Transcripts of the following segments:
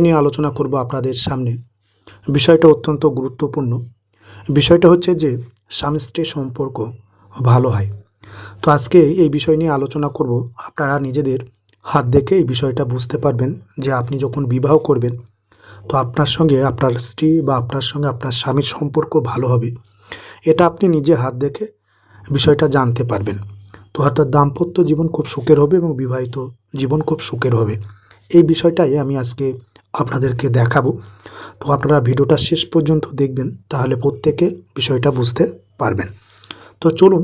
নিয়ে আলোচনা করব আপনাদের সামনে। বিষয়টা অত্যন্ত গুরুত্বপূর্ণ। বিষয়টা হচ্ছে যে স্বামী স্ত্রীর সম্পর্ক ভালো হয়। তো আজকে এই বিষয় নিয়ে আলোচনা করব। আপনারা নিজেদের হাত দেখে এই বিষয়টা বুঝতে পারবেন যে, আপনি যখন বিবাহ করবেন, তো আপনার সঙ্গে আপনার স্ত্রী বা আপনার সঙ্গে আপনার স্বামীর সম্পর্ক ভালো হবে। এটা আপনি নিজে হাত দেখে বিষয়টা জানতে পারবেন। তো অর্থাৎ দাম্পত্য জীবন খুব সুখের হবে এবং বিবাহিত জীবন খুব সুখের হবে। এই বিষয়টাই আমি আজকে আপনাদেরকে দেখাবো। তো আপনারা ভিডিওটা শেষ পর্যন্ত দেখবেন, তাহলে প্রত্যেকে বিষয়টা বুঝতে পারবেন। তো চলুন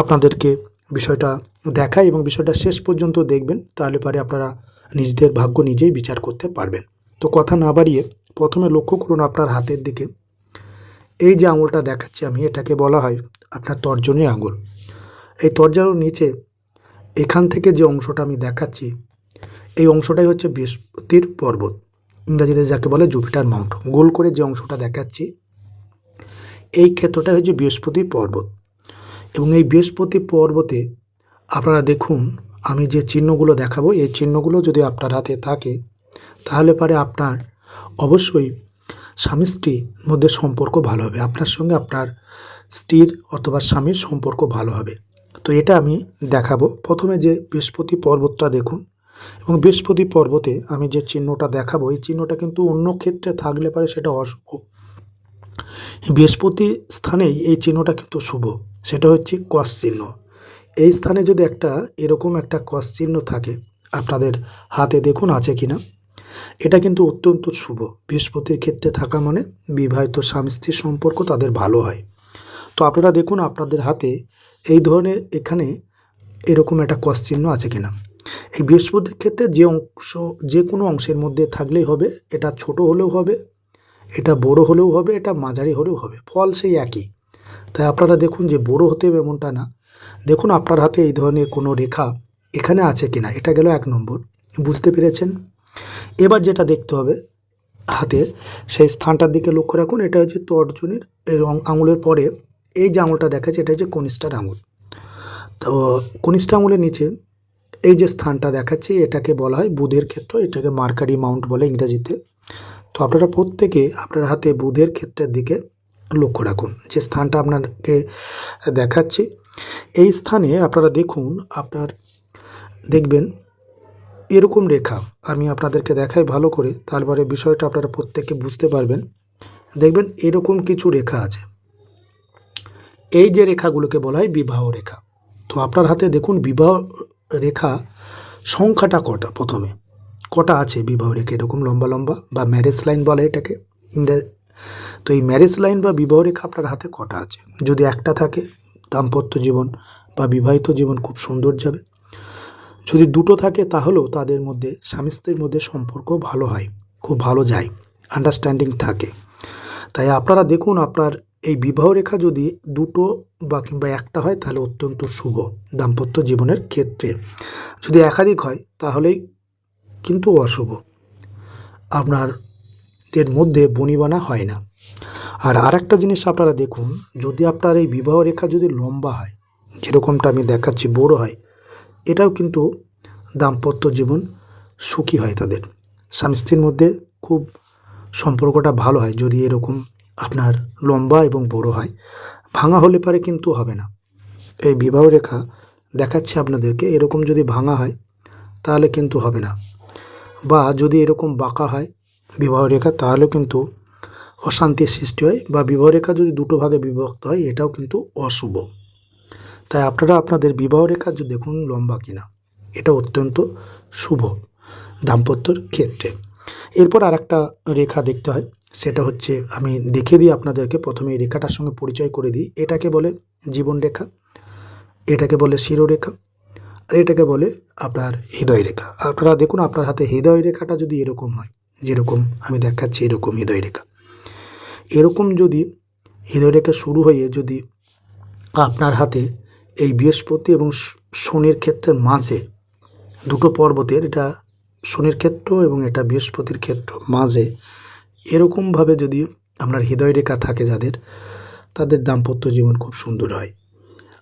আপনাদেরকে বিষয়টা দেখাই এবং বিষয়টা শেষ পর্যন্ত দেখবেন, তাহলে পরে আপনারা নিজেদের ভাগ্য নিজেই বিচার করতে পারবেন। তো কথা না বাড়িয়ে প্রথমে লক্ষ্য করুন আপনার হাতের দিকে। এই যে আঙুলটা দেখাচ্ছি আমি, এটাকে বলা হয় আপনার তর্জনী আঙুল। এই তর্জনীর নিচে এখান থেকে যে অংশটা আমি দেখাচ্ছি এই অংশটাই হচ্ছে বৃহস্পতির পর্বত। ইংরাজিতে যাকে বলে জুপিটার মাউন্ট। গোল করে যে অংশটা দেখাচ্ছি, এই ক্ষেত্রটা হচ্ছে বৃহস্পতি পর্বত। এবং এই বৃহস্পতি পর্বতে আপনারা দেখুন, আমি যে চিহ্নগুলো দেখাবো, এই চিহ্নগুলো যদি আপনার হাতে থাকে, তাহলে পারে আপনার অবশ্যই স্বামী স্ত্রীর মধ্যে সম্পর্ক ভালো হবে। আপনার সঙ্গে আপনার স্ত্রীর অথবা স্বামীর সম্পর্ক ভালো হবে। তো এটা আমি দেখাবো। প্রথমে যে বৃহস্পতি পর্বতটা দেখুন এবং বৃহস্পতি পর্বতে আমি যে চিহ্নটা দেখাবো, এই চিহ্নটা কিন্তু অন্য ক্ষেত্রে থাকলে পারে সেটা অশুভ। বৃহস্পতি স্থানেই এই চিহ্নটা কিন্তু শুভ। সেটা হচ্ছে কস চিহ্ন। এই স্থানে যদি একটা এরকম একটা কস চিহ্ন থাকে, আপনাদের হাতে দেখুন আছে কি না এটা কিন্তু অত্যন্ত শুভ। বৃহস্পতির ক্ষেত্রে থাকা মানে বিবাহিত স্বামী স্ত্রীর সম্পর্ক তাদের ভালো হয়। তো আপনারা দেখুন, আপনাদের হাতে এই ধরনের এখানে এরকম একটা কস চিহ্ন আছে কিনা। এই বৃহস্পতির ক্ষেত্রে যে অংশ, যে কোনো অংশের মধ্যে থাকলেই হবে। এটা ছোট হলেও হবে, এটা বড় হলেও হবে, এটা মাঝারি হলেও হবে, ফল সেই একই। তাই আপনারা দেখুন যে বড় হতে হবে এমনটা না। দেখুন আপনার হাতে এই ধরনের কোনো রেখা এখানে আছে কিনা, এটা গেল এক নম্বর, বুঝতে পেরেছেন? এবার যেটা দেখতে হবে হাতে, সেই স্থানটার দিকে লক্ষ্য রাখুন, এটা হচ্ছে তর্জনীর অং- আঙুলের পরে, এই যে আঙুলটা দেখাচ্ছে, এটা হচ্ছে কনিষ্ঠার আঙুল। তো কনিষ্ঠ আঙুলের নিচে এই যে স্থানটা দেখাচ্ছি, এটাকে বলা হয় বুধের ক্ষেত্র, এটাকে মার্কারি মাউন্ট বলে ইংরেজিতে। তো আপনারা প্রত্যেকে আপনার হাতে বুধের ক্ষেত্রের দিকে লক্ষ্য রাখুন। যে স্থানটা আপনাকে দেখাচ্ছি, এই স্থানে আপনারা দেখুন, আপনার দেখবেন এরকম রেখা। আমি আপনাদেরকে দেখাই ভালো করে, তারপরে বিষয়টা আপনারা প্রত্যেকে বুঝতে পারবেন। দেখবেন এরকম কিছু রেখা আছে। এই যে রেখাগুলোকে বলা হয় বিবাহ রেখা। তো আপনার হাতে দেখুন, বিবাহ রেখা সংখ্যাটা কটা প্রথমে? কটা আছে বিবাহ রেখা? এরকম লম্বা লম্বা? বা ম্যারেজ লাইন বলে এটাকে? তো এই ম্যারেজ লাইন বা বিবাহ রেখা আপনার হাতে কটা আছে? যদি একটা থাকে, দাম্পত্য জীবন বা বিবাহিত জীবন খুব সুন্দর যাবে। যদি দুটো থাকে, তাহলেও তাদের মধ্যে, স্বামী স্ত্রীর মধ্যে সম্পর্ক ভালো হয়, খুব ভালো যায় আন্ডারস্ট্যান্ডিং থাকে। তাই আপনারা দেখুন আপনার এই বিবাহ রেখা যদি দুটো বা কিংবা একটা হয়, তাহলে অত্যন্ত শুভ দাম্পত্য জীবনের ক্ষেত্রে। যদি একাধিক হয়, তাহলেই কিন্তু অশুভ। আপনারদের মধ্যে বনিবানা হয় না। আর আরেকটা জিনিস আপনারা দেখুন, যদি আপনার এই বিবাহ রেখা যদি লম্বা হয়, যেরকমটা আমি দেখাচ্ছি, বড় হয়, এটাও কিন্তু দাম্পত্য জীবন সুখী হয় তাদের। স্বামী স্ত্রীর মধ্যে খুব সম্পর্কটা ভালো হয়, যদি এরকম আপনার লম্বা এবং বড় হয়। ভাঙা হলে পারে কিন্তু হবে না। এই বিবাহ রেখা দেখাচ্ছে আপনাদেরকে, এরকম যদি ভাঙা হয়, তাহলে কিন্তু হবে না। বা যদি এরকম বাঁকা হয় বিবাহ রেখা তাহলেও কিন্তু অশান্তির সৃষ্টি হয়। বা বিবাহ রেখা যদি দুটো ভাগে বিভক্ত হয়, এটাও কিন্তু অশুভ। তাই আপনারা আপনাদের বিবাহ রেখা যদি দেখুন লম্বা কিনা। এটা অত্যন্ত শুভ। দাম্পত্যর ক্ষেত্রে। এরপর আর একটা রেখা দেখতে হয়। সেটা হচ্ছে আমি দেখিয়ে দিই আপনাদেরকে। প্রথমে এই রেখাটার সঙ্গে পরিচয় করে দিই। এটাকে বলে জীবন রেখা, এটাকে বলে শিরোরেখা, আর এটাকে বলে আপনার হৃদয় রেখা। আপনারা দেখুন, আপনার হাতে হৃদয় রেখাটা যদি এরকম হয়, যেরকম আমি দেখাচ্ছি এরকম হৃদয় রেখা। এরকম যদি হৃদয় রেখা শুরু হয়ে যদি আপনার হাতে এই বৃহস্পতি এবং শনির ক্ষেত্রের মাঝে দুটো পর্বতের এটা শনির ক্ষেত্র এবং এটা বৃহস্পতির ক্ষেত্র মাঝে, এরকমভাবে যদি আপনার হৃদয় রেখা থাকে যাদের, তাদের দাম্পত্য জীবন খুব সুন্দর হয়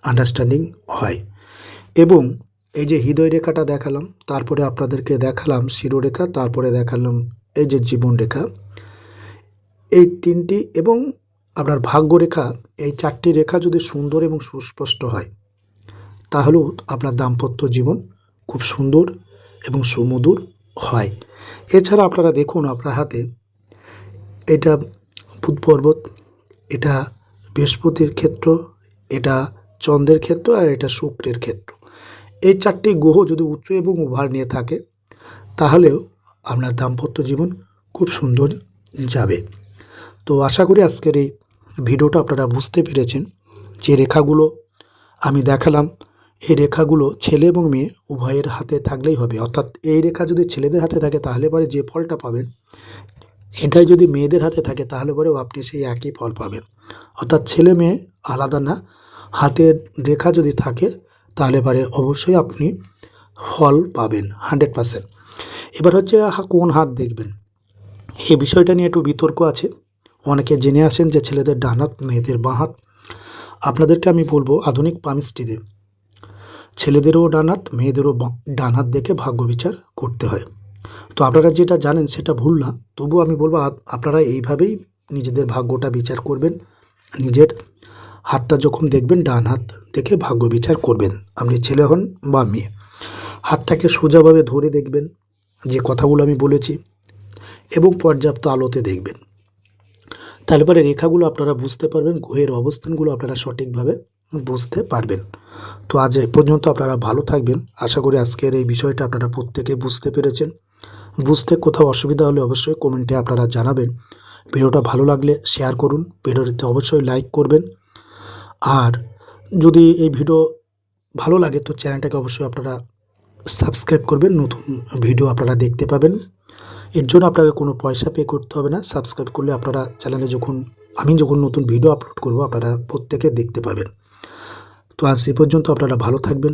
আন্ডারস্ট্যান্ডিং হয়। এবং এই যে হৃদয় রেখাটা দেখালাম, তারপরে আপনাদেরকে দেখালাম শিরোরেখা, তারপরে দেখালাম এই যে জীবন রেখা এই তিনটি এবং আপনার ভাগ্য রেখা এই চারটি রেখা যদি সুন্দর এবং সুস্পষ্ট হয়, তাহলেও আপনার দাম্পত্য জীবন খুব সুন্দর এবং সুমধুর হয়। এছাড়া আপনারা দেখুন আপনার হাতে এটা বুধ পর্বত, এটা বৃহস্পতির ক্ষেত্র, এটা চন্দ্রের ক্ষেত্র আর এটা শুক্রের ক্ষেত্র। এই চারটি গ্রহ যদি উচ্চ এবং উভার নিয়ে থাকে, তাহলেও আপনার দাম্পত্য জীবন খুব সুন্দর যাবে। তো আশা করি আজকের এই ভিডিওটা আপনারা বুঝতে পেরেছেন। যে রেখাগুলো আমি দেখালাম এই রেখাগুলো ছেলে এবং মেয়ে উভয়ের হাতে থাকলেই হবে। অর্থাৎ এই রেখা যদি ছেলেদের হাতে থাকে, তাহলে পরে যে ফলটা পাবেন এটাই যদি মেয়েদের হাতে থাকে, তাহলে পরেও আপনি সেই একই ফল পাবেন। অর্থাৎ ছেলে মেয়ে আলাদা না, হাতের রেখা যদি থাকে, তাহলে পরে অবশ্যই আপনি ফল পাবেন, হান্ড্রেড পারসেন্ট। এবার হচ্ছে কোন হাত দেখবেন? এই বিষয়টা নিয়ে একটু বিতর্ক আছে। অনেকে জেনে আসেন যে ছেলেদের ডান হাত, মেয়েদের বাঁ হাত। আপনাদেরকে আমি বলব আধুনিক পামিস্ট্রিতে ছেলেদেরও ডান হাত মেয়েদেরও বাঁ- ডান হাত দেখে ভাগ্য বিচার করতে হয়। তো আপনারা যেটা জানেন সেটা ভুল না। তবু আমি বলব আপনারা এইভাবেই নিজেদের ভাগ্যটা বিচার করবেন। নিজের হাতটা যখন দেখবেন ডান হাত দেখে ভাগ্য বিচার করবেন। আপনি ছেলে হন বা মেয়ে। হাতটাকে সোজাভাবে ধরে দেখবেন, যে কথাগুলো আমি বলেছি, এবং পর্যাপ্ত আলোতে দেখবেন। তাহলে পরে রেখাগুলো আপনারা বুঝতে পারবেন গ্রহের অবস্থানগুলো আপনারা সঠিকভাবে বুঝতে পারবেন। তো আজ এ পর্যন্ত আপনারা ভালো থাকবেন। আশা করি আজকের এই বিষয়টা আপনারা প্রত্যেকে বুঝতে পেরেছেন। বুঝতে কোথাও অসুবিধা হলে অবশ্যই কমেন্টে আপনারা জানাবেন। ভিডিওটা ভালো লাগলে শেয়ার করুন। ভিডিওটিতে অবশ্যই লাইক করবেন। আর যদি এই ভিডিও ভালো লাগে তো চ্যানেলটাকে অবশ্যই আপনারা সাবস্ক্রাইব করবেন। নতুন ভিডিও আপনারা দেখতে পাবেন। এর জন্য আপনাকে কোনো পয়সা পে করতে হবে না। সাবস্ক্রাইব করলে আপনারা চ্যানেলে যখন, আমি যখন নতুন ভিডিও আপলোড করব, আপনারা প্রত্যেকে দেখতে পাবেন। তো আজ এ পর্যন্ত আপনারা ভালো থাকবেন।